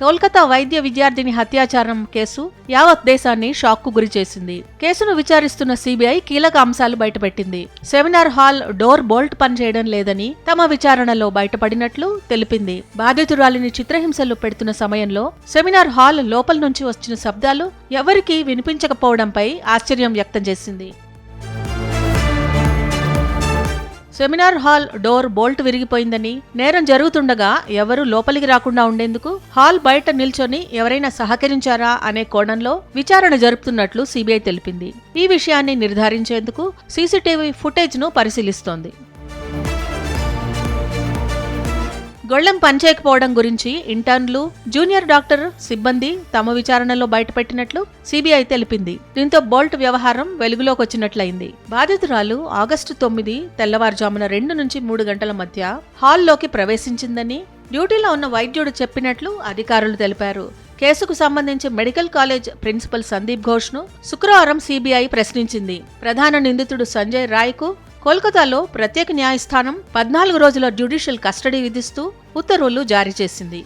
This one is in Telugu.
కోల్కతా వైద్య విద్యార్థిని హత్యాచారం కేసు యావత్ దేశాన్ని షాక్కు గురి చేసింది. కేసును విచారిస్తున్న సిబిఐ కీలక అంశాలు బయటపెట్టింది. సెమినార్ హాల్ డోర్ బోల్ట్ పనిచేయడం లేదని తమ విచారణలో బయటపడినట్లు తెలిపింది. బాధితురాలిని చిత్రహింసలు పెడుతున్న సమయంలో సెమినార్ హాల్ లోపల నుంచి వచ్చిన శబ్దాలు ఎవరికీ వినిపించకపోవడంపై ఆశ్చర్యం వ్యక్తం చేసింది. సెమినార్ హాల్ డోర్ బోల్ట్ విరిగిపోయిందని నేరం జరుగుతుండగా ఎవరు లోపలికి రాకుండా ఉండేందుకు హాల్ బయట నిల్చొని ఎవరైనా సహకరించారా అనే కోణంలో విచారణ జరుపుతున్నట్లు సిబిఐ తెలిపింది. ఈ విషయాన్ని నిర్ధారించేందుకు సీసీటీవీ ఫుటేజ్ను పరిశీలిస్తోంది. గొళ్ళెం పనిచేయకపోవడం గురించి ఇంటర్న్లు జూనియర్ డాక్టర్ సిబ్బంది తమ విచారణలో బయటపెట్టినట్లు సిబిఐ తెలిపింది. దీంతో బోల్ట్ వ్యవహారం వెలుగులోకి వచ్చినట్లయింది. బాధితురాలు ఆగస్టు తొమ్మిది తెల్లవారుజామున రెండు నుంచి మూడు గంటల మధ్య హాల్లోకి ప్రవేశించిందని డ్యూటీలో ఉన్న వైద్యుడు చెప్పినట్లు అధికారులు తెలిపారు. కేసుకు సంబంధించి మెడికల్ కాలేజ్ ప్రిన్సిపల్ సందీప్ ఘోష్ను శుక్రవారం సిబిఐ ప్రశ్నించింది. ప్రధాన నిందితుడు సంజయ్ రాయ్కు కోల్కతాలో ప్రత్యేక న్యాయస్థానం పద్నాలుగు రోజుల జ్యుడిషియల్ కస్టడీ విధిస్తూ ఉత్తర్వులు జారీ చేసింది.